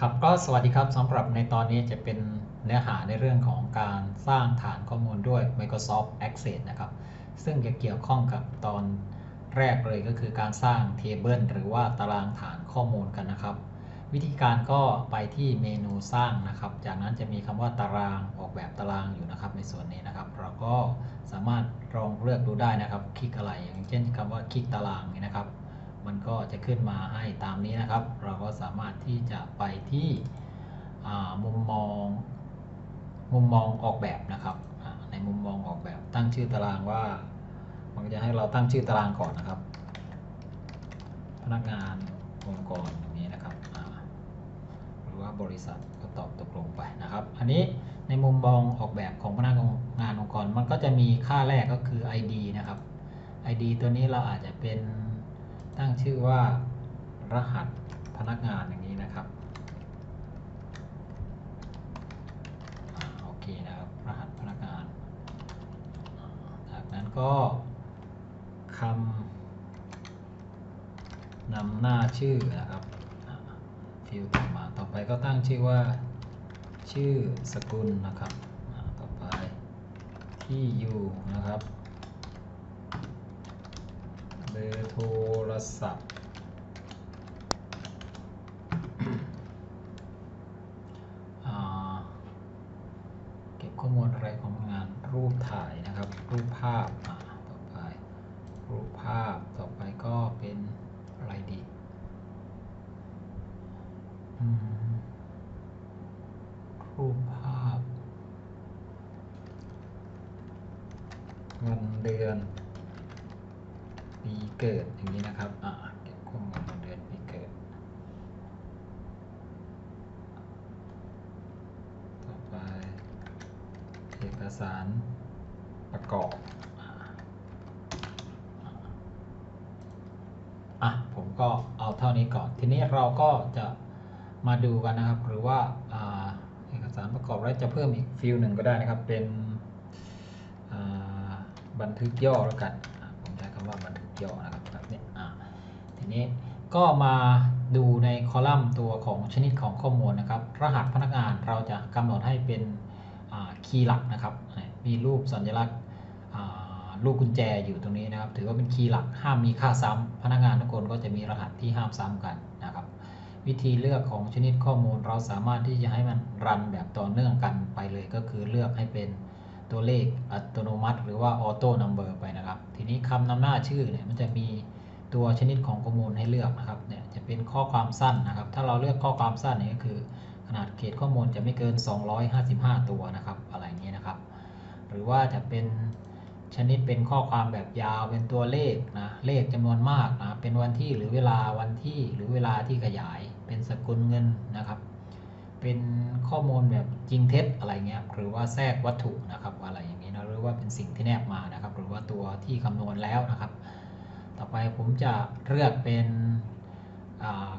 ครับก็สวัสดีครับสำหรับในตอนนี้จะเป็นเนื้อหาในเรื่องของการสร้างฐานข้อมูลด้วย Microsoft Access นะครับ ซึ่งจะเกี่ยวข้องกับตอนแรกเลยก็คือการสร้าง Table หรือว่าตารางฐานข้อมูลกันนะครับ วิธีการก็ไปที่เมนูสร้างนะครับ จากนั้นจะมีคำว่าตารางออกแบบตารางอยู่นะครับ ในส่วนนี้นะครับ เราก็สามารถลองเลือกดูได้นะครับ คลิกอะไรอย่างเช่นคำว่าคลิกตารางนี่นะครับ มันก็จะขึ้นมาให้ตามนี้นะครับ เราก็สามารถที่จะไปที่มุมมองมุมมองออกแบบนะครับในมุมมองออกแบบตั้งชื่อตารางว่า มันจะให้เราตั้งชื่อตารางก่อนนะครับ พนักงานองค์กรอย่างนี้นะครับหรือว่าบริษัทก็ตอบตกลงไปนะครับ อันนี้ในมุมมองออกแบบของพนักงานองค์กรมันก็จะมีค่าแรกก็คือ ID นะครับ ID ตัวนี้เราอาจจะเป็น ตั้งชื่อว่ารหัสพนักงานอย่างนี้นะครับโอเคนะครับรหัสพนักงาน จากนั้นก็คำนำหน้าชื่อนะครับฟิลต่อมาต่อไปก็ตั้งชื่อว่าชื่อสกุลนะครับ ต่อไปที่อยู่นะครับ เบอร์โทรศัพท์ เก็บข้อมูลอะไรของงานรูปถ่ายนะครับ รูปภาพต่อไป รูปภาพต่อไปก็เป็นอะไรดีรูปภาพเงินเดือน ปีเกิดอย่างนี้นะครับ อ่าเก็บข้อมูลเดือนปีเกิด ต่อไปเอกสารประกอบ อะ ผมก็เอาเท่านี้ก่อน ทีนี้เราก็จะมาดูกันนะครับ หรือว่าเอกสารประกอบแล้วจะเพิ่มอีกฟิลหนึ่งก็ได้นะครับ เป็นบันทึกย่อแล้วกัน ผมใช้คำว่าบันทึก ย่อนะครับแบบนี้ทีนี้ก็มาดูในคอลัมน์ตัวของชนิดของข้อมูลนะครับ รหัสพนักงานเราจะกำหนดให้เป็นคีย์หลักนะครับ มีรูปสัญลักษณ์ลูกกุญแจอยู่ตรงนี้นะครับ ถือว่าเป็นคีย์หลักห้ามมีค่าซ้ำพนักงานทุกคนก็จะมีรหัสที่ห้ามซ้ำกันนะครับ วิธีเลือกของชนิดข้อมูลเราสามารถที่จะให้มันรันแบบต่อเนื่องกันไปเลยก็คือเลือกให้เป็น ตัวเลขอัตโนมัติ หรือว่าออโต้นัมเบอร์ไปนะครับ ทีนี้คำนำหน้าชื่อเนี่ยมันจะมีตัวชนิดของข้อมูลให้เลือกนะครับเนี่ยจะเป็นข้อความสั้นนะครับ ถ้าเราเลือกข้อความสั้นนี่ก็คือ ขนาดเขตข้อมูลจะไม่เกิน 255 ตัวนะครับ อะไรอย่างนี้นะครับ หรือว่าจะเป็นชนิดเป็นข้อความแบบยาวเป็นตัวเลขนะเลขจำนวนมากนะเป็นวันที่หรือเวลาวันที่หรือเวลาที่ขยาย เป็นสกุลเงินนะครับ เป็นข้อมูลแบบ จริงเท็จอะไรเงี้ยหรือว่าแทรกวัตถุนะครับอะไรอย่างนี้นะหรือว่าเป็นสิ่งที่แนบมานะครับ หรือว่าตัวที่คำนวณแล้วนะครับ ต่อไปผมจะเลือกเป็น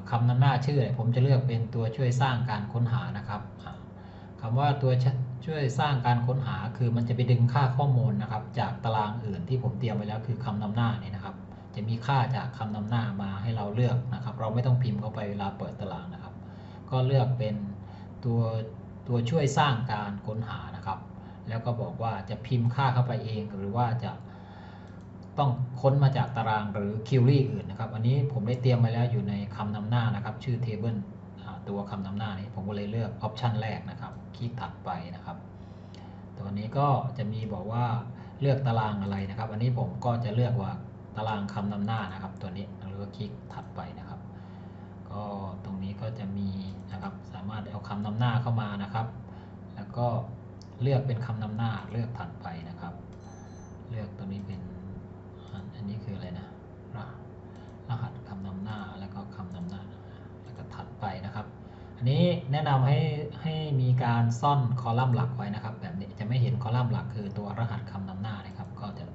คำนำหน้าชื่อ ผมจะเลือกเป็นตัวช่วยสร้างการค้นหานะครับคำว่าตัวช่วยสร้างการค้นหาคือมันจะไปดึงค่าข้อมูลนะครับ จากตารางอื่นที่ผมเตรียมไว้แล้วคือคำนำหน้านี่นะครับ จะมีค่าจากคำนำหน้ามาให้เราเลือกนะครับ เราไม่ต้องพิมพ์เข้าไปเวลาเปิดตารางนะครับ ก็เลือกเป็นตัว ตัวช่วยสร้างการค้นหานะครับ แล้วก็บอกว่าจะพิมพ์ค่าเข้าไปเอง หรือว่าจะต้องค้นมาจากตารางหรือคิวรี่อื่นนะครับ อันนี้ผมได้เตรียมไว้แล้วอยู่ในคำนำหน้านะครับ ชื่อ table ตัวคำนำหน้านี้ผมก็เลยเลือกออปชันแรกนะครับ คลิกถัดไปนะครับ ตัวนี้ก็จะมีบอกว่าเลือกตารางอะไรนะครับ อันนี้ผมก็จะเลือกว่าตารางคำนำหน้านะครับ ตัวนี้หรือว่าคลิกถัดไปนะครับ ก็ตรงนี้ก็จะมีนะครับสามารถเอาคำนำหน้าเข้ามานะครับ แล้วก็ เลือกเป็นคำนำหน้าเลือกถัดไปนะครับ เลือกตัวนี้เป็นอันนี้คืออะไรนะรหัสคำนำหน้าแล้วก็คำนำหน้าแล้วก็ถัดไปนะครับ อันนี้แนะนำให้ให้มีการซ่อนคอลัมน์หลักไว้นะครับ แบบนี้จะไม่เห็นคอลัมน์หลักคือตัวรหัสคำนำหน้านะครับ ก็จะ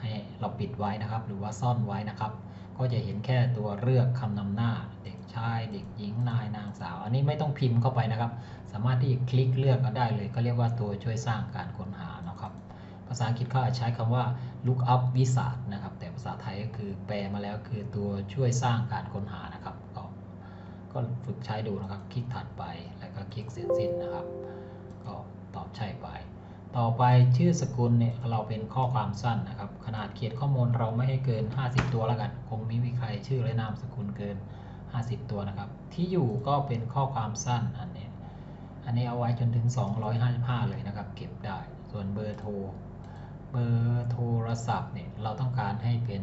ให้เราปิดไว้นะครับ หรือว่าซ่อนไว้นะครับ ก็จะเห็นแค่ตัวเลือกคำนำหน้าเด็ก ชาย เด็กหญิงนายนางสาว อันนี้ไม่ต้องพิมพ์เข้าไปนะครับ สามารถที่คลิกเลือกก็ได้เลย ก็เรียกว่าตัวช่วยสร้างการค้นหานะครับภาษาอังกฤษเขาใช้คำว่า look up wizard นะครับ แต่ภาษาไทยก็คือแปลมาแล้วคือตัวช่วยสร้างการค้นหานะครับ ก็ก็ฝึกใช้ดูนะครับ คลิกถัดไป แล้วก็คลิกเสร็จสิ้นนะครับ ก็ตอบใช่ไป ต่อไปชื่อสกุลเนี่ยเราเป็นข้อความสั้นนะครับ ขนาดเขียนข้อมูลเราไม่ให้เกิน 50 ตัวแล้วกัน คงไม่มีใครชื่อและนามสกุลเกิน 50 ตัวนะครับ ที่อยู่ก็เป็นข้อความสั้นอันนี้ อันนี้เอาไว้จนถึง 255 เลยนะครับ เก็บได้ ส่วนเบอร์โทร เบอร์โทรศัพท์เนี่ยเราต้องการให้เป็น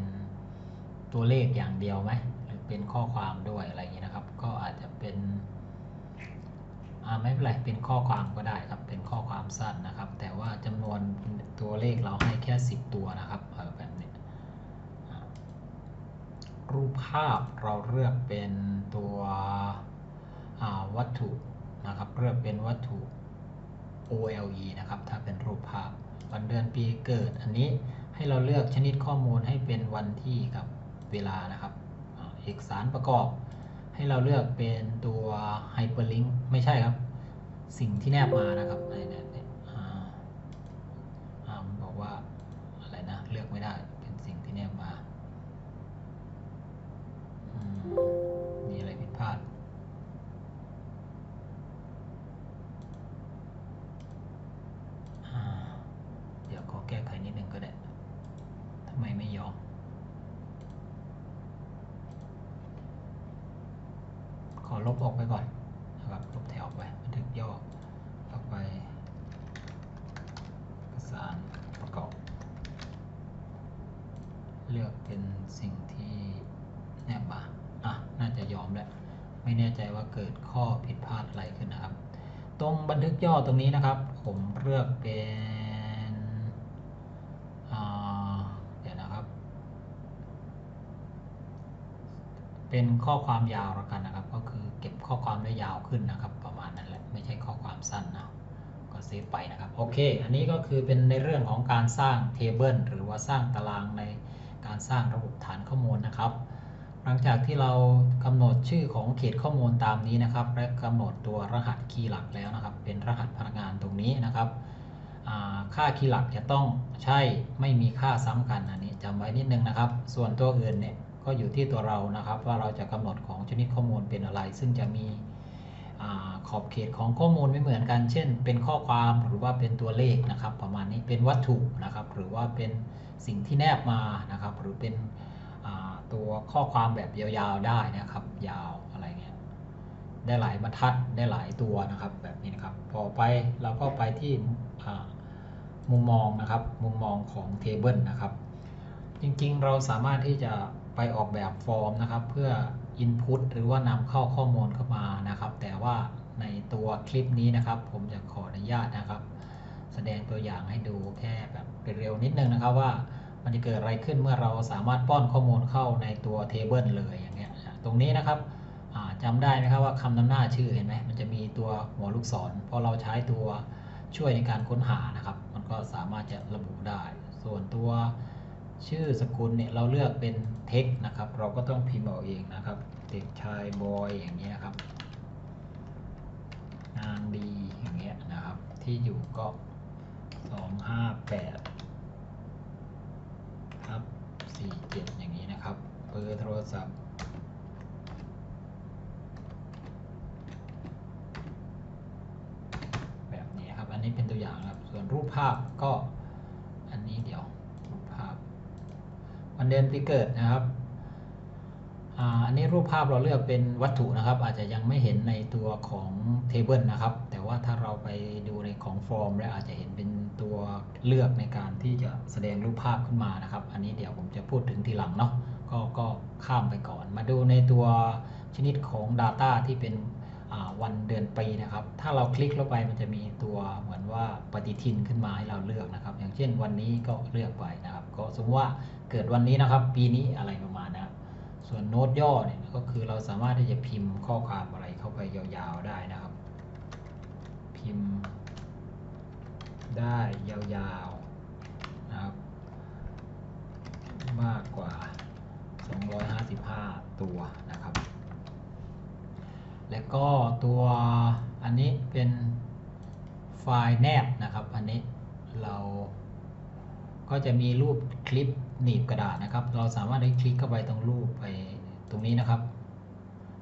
ตัวเลขอย่างเดียวไหม หรือเป็นข้อความด้วยอะไรอย่างนี้นะครับ ก็อาจจะเป็นไม่เป็นไร เป็นข้อความก็ได้ครับ เป็นข้อความสั้นนะครับ แต่ว่าจำนวนตัวเลขเราให้แค่ 10 ตัวนะครับเออแบบนี้อ่า รูปภาพเราเลือกเป็นตัววัตถุนะครับเลือกเป็นวัตถุ OLE นะครับ ถ้าเป็นรูปภาพ วันเดือนปีเกิด อันนี้ให้เราเลือกชนิดข้อมูลให้เป็นวันที่กับเวลานะครับ เอกสารประกอบ ให้เราเลือกเป็นตัว Hyperlink ไม่ใช่ครับ สิ่งที่แนบมานะครับไอ้เนี่ยเนี่ยอ่าอ่ามันบอกว่าอะไรนะ เลือกไม่ได้ เป็นสิ่งที่แนบมาอืมมีอะไรผิดพลาด อ่าเดี๋ยวขอแก้ไขนิดนึงก็ได้ ทำไมไม่ยอม ขอลบออกไปก่อนนะครับ ลบแถวออกไปบันทึกย่อออกไปเอกสารประกอบ เลือกเป็นสิ่งที่แนบมาอะน่าจะยอมแล้วไม่แน่ใจว่าเกิดข้อผิดพลาดอะไรขึ้นนะครับ ตรงบันทึกย่อตรงนี้นะครับ ผมเลือกเป็นเดี๋ยวนะครับ เป็นข้อความยาวแล้วกันนะครับ ก็คือเก็บข้อความได้ยาวขึ้นนะครับ ประมาณนั้นแหละไม่ใช่ข้อความสั้นนะก็เซฟไปนะครับโอเค อันนี้ก็คือเป็นในเรื่องของการสร้างเทเบิลหรือว่าสร้างตารางใน การสร้างระบบฐานข้อมูลนะครับ หลังจากที่เรากำหนดชื่อของเขตข้อมูลตามนี้นะครับ และกำหนดตัวรหัสคีย์หลักแล้วนะครับ เป็นรหัสพนักงานตรงนี้นะครับค่าคีย์หลักจะต้องใช่ไม่มีค่าซ้ำกันอันนี้จำไว้นิดนึงนะครับ ส่วนตัวอื่นเนี่ยก็อยู่ที่ตัวเรานะครับ ว่าเราจะกำหนดของชนิดข้อมูลเป็นอะไร ซึ่งจะมีอขอบเขตของข้อมูลไม่เหมือนกัน เช่น เป็นข้อความหรือว่าเป็นตัวเลขนะครับ ประมาณนี้เป็นวัตถุนะครับ หรือว่าเป็น สิ่งที่แนบมานะครับ หรือเป็นตัวข้อความแบบยาวๆได้นะครับ ยาวอะไรเงี้ยได้หลายบรรทัดได้หลายตัวนะครับ แบบนี้นะครับพอไปเราก็ไปที่มุมมองนะครับ มุมมองของเทเบิลนะครับ จริงๆเราสามารถที่จะไปออกแบบฟอร์มนะครับ เพื่อ Input หรือว่านำเข้าข้อมูลเข้ามานะครับ แต่ว่าในตัวคลิปนี้นะครับ ผมจะขออนุญาตนะครับ แสดงตัวอย่างให้ดูแค่แบบเร็วๆนิดนึงนะครับว่ามันจะเกิดอะไรขึ้นเมื่อเราสามารถป้อนข้อมูลเข้าในตัวเทเบิลเลยอย่างเงี้ยตรงนี้นะครับอ่าจำได้ไหมครับว่าคำนำหน้าชื่อเห็นไหมมันจะมีตัวหัวลูกศรพอเราใช้ตัวช่วยในการค้นหานะครับ มันก็สามารถจะระบุได้ ส่วนตัวชื่อสกุลเนี่ยเราเลือกเป็นเท็กนะครับ เราก็ต้องพิมพ์เอาเองนะครับเด็กชายบอยอย่างเงี้ยครับงานดีอย่างเงี้ยนะครับ ที่อยู่ก็ 258ครับ47อย่างนี้นะครับเบอร์โทรศัพท์แบบนี้ครับ อันนี้เป็นตัวอย่างครับ ส่วนรูปภาพก็อันนี้เดี๋ยวรูปภาพวันเดือนปีเกิดนะครับ อันนี้รูปภาพเราเลือกเป็นวัตถุนะครับ อาจจะยังไม่เห็นในตัวของเทเบิลนะครับ แต่ว่าถ้าเราไปดูในของฟอร์ม แล้วอาจจะเห็นเป็นตัวเลือกในการที่จะแสดงรูปภาพขึ้นมานะครับ อันนี้เดี๋ยวผมจะพูดถึงทีหลังเนาะก็ก็ข้ามไปก่อน มาดูในตัวชนิดของ Data ที่เป็นวันเดือนปีนะครับ ถ้าเราคลิกเข้าไปมันจะมีตัวเหมือนว่าปฏิทินขึ้นมาให้เราเลือกนะครับ อย่างเช่นวันนี้ก็เลือกไปนะครับ ก็สมมติว่าเกิดวันนี้นะครับ ปีนี้อะไรประมาณนะ ส่วนโน้ตย่อเนี่ยก็คือเราสามารถที่จะพิมพ์ข้อความอะไรเข้าไปยาวๆได้นะครับ พิมพ์ได้ยาวๆนะครับ มากกว่า 255 ตัวนะครับ และก็ตัวอันนี้เป็นไฟล์แนบนะครับ อันนี้เรา ก็จะมีรูปคลิปหนีบกระดาษนะครับ เราสามารถได้คลิกเข้าไปตรงรูปไปตรงนี้นะครับ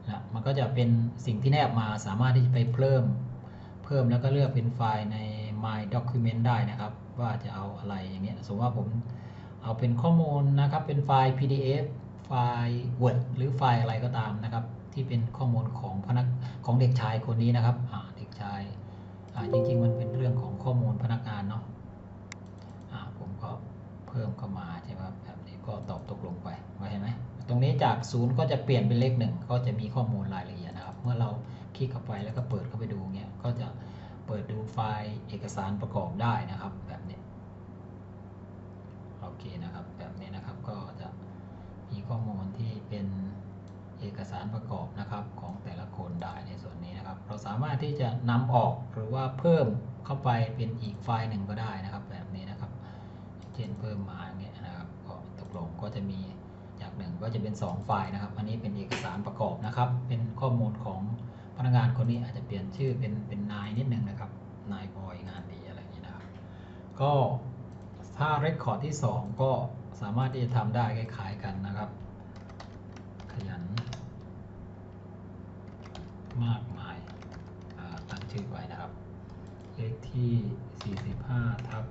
นะมันก็จะเป็นสิ่งที่แนบมาสามารถที่จะไปเพิ่ม เพิ่มแล้วก็เลือกเป็นไฟล์ใน My Document ได้นะครับ ว่าจะเอาอะไรอย่างเงี้ยสมมติว่าผมเอาเป็นข้อมูลนะครับ เป็นไฟล์ PDF ไฟล์ Word หรือไฟล์อะไรก็ตามนะครับ ที่เป็นข้อมูลของพนักของเด็กชายคนนี้นะครับเด็กชายจริง ๆ มันเป็นเรื่องของข้อมูลพนักงานเนาะ พิ่มเข้ามาใช่ไหมครับแบบนี้ก็ตอบตกลงไปว่าเห็นไหมตรงนี้จากศูนย์ก็จะเปลี่ยนเป็นเลขหนึ่งก็จะมีข้อมูลรายละเอียดนะครับ เมื่อเราคลิกเข้าไปแล้วก็เปิดเข้าไปดูเงี้ยก็จะเปิดดูไฟล์เอกสารประกอบได้นะครับ แบบนี้โอเคนะครับ แบบนี้นะครับก็จะมีข้อมูลที่เป็นเอกสารประกอบนะครับของแต่ละคนได้ในส่วนนี้นะครับ เราสามารถที่จะนำออกหรือว่าเพิ่มเข้าไปเป็นอีกไฟล์หนึ่งก็ได้นะครับ แบบนี้นะ เช่นเพิ่มมาอย่างเงี้ยนะครับก็ตกลงก็จะมีจากหนึ่งก็จะเป็น 2 ไฟล์นะครับ อันนี้เป็นเอกสารประกอบนะครับ เป็นข้อมูลของพนักงานคนนี้อาจจะเปลี่ยนชื่อเป็นเป็นนายนิดนึงนะครับ นายบอยงานดีอะไรอย่างนี้นะครับ ก็ถ้าเรคคอร์ดที่ 2 ก็สามารถที่จะทำได้คล้ายๆกันนะครับ ขยัน มากมายตั้งชื่อไว้นะครับ เลขที่ 45 ทับ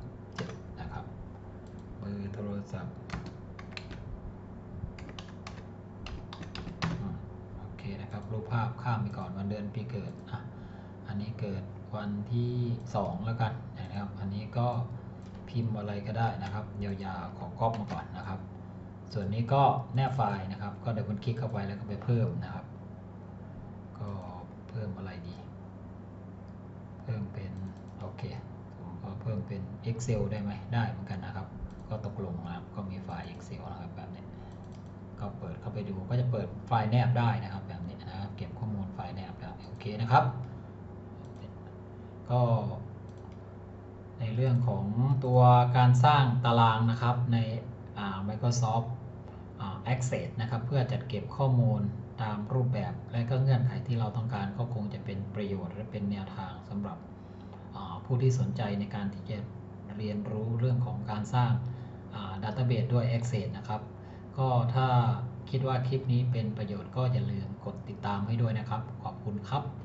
เบอโทรศัพท์โอเคนะครับรูปภาพข้ามไปก่อนวันเดือนปีเกิดอะอันนี้เกิดวันที่ 2 แล้วกันนะครับ อันนี้ก็พิมพ์อะไรก็ได้นะครับยาวๆขอก๊อปมาก่อนนะครับ ส่วนนี้ก็แนบไฟล์นะครับ ก็เดี๋ยวคุณคลิกเข้าไปแล้วก็ไปเพิ่มนะครับ ก็เพิ่มอะไรดี เพิ่มเป็นโอเคผมก็เพิ่มเป็น Excel ได้ไหมได้เหมือนกันนะครับ ก็ตกลงนะครับก็มีไฟล์ Excel นะครับแบบนี้ก็เปิดเข้าไปดูก็จะเปิดไฟล์แนบได้นะครับ แบบนี้นะครับเก็บข้อมูลไฟล์แนบได้โอเคนะครับ ก็ในเรื่องของตัวการสร้างตารางนะครับใน Microsoft Access นะครับ เพื่อจัดเก็บข้อมูลตามรูปแบบและก็เงื่อนไขที่เราต้องการก็คงจะเป็นประโยชน์ และเป็นแนวทางสำหรับผู้ที่สนใจในการที่จะเรียนรู้เรื่องของการสร้าง ดัตเตอร์เบสด้วย Access นะครับ ก็ถ้าคิดว่าคลิปนี้เป็นประโยชน์ก็อย่าลืมกดติดตามให้ด้วยนะครับ ขอบคุณครับ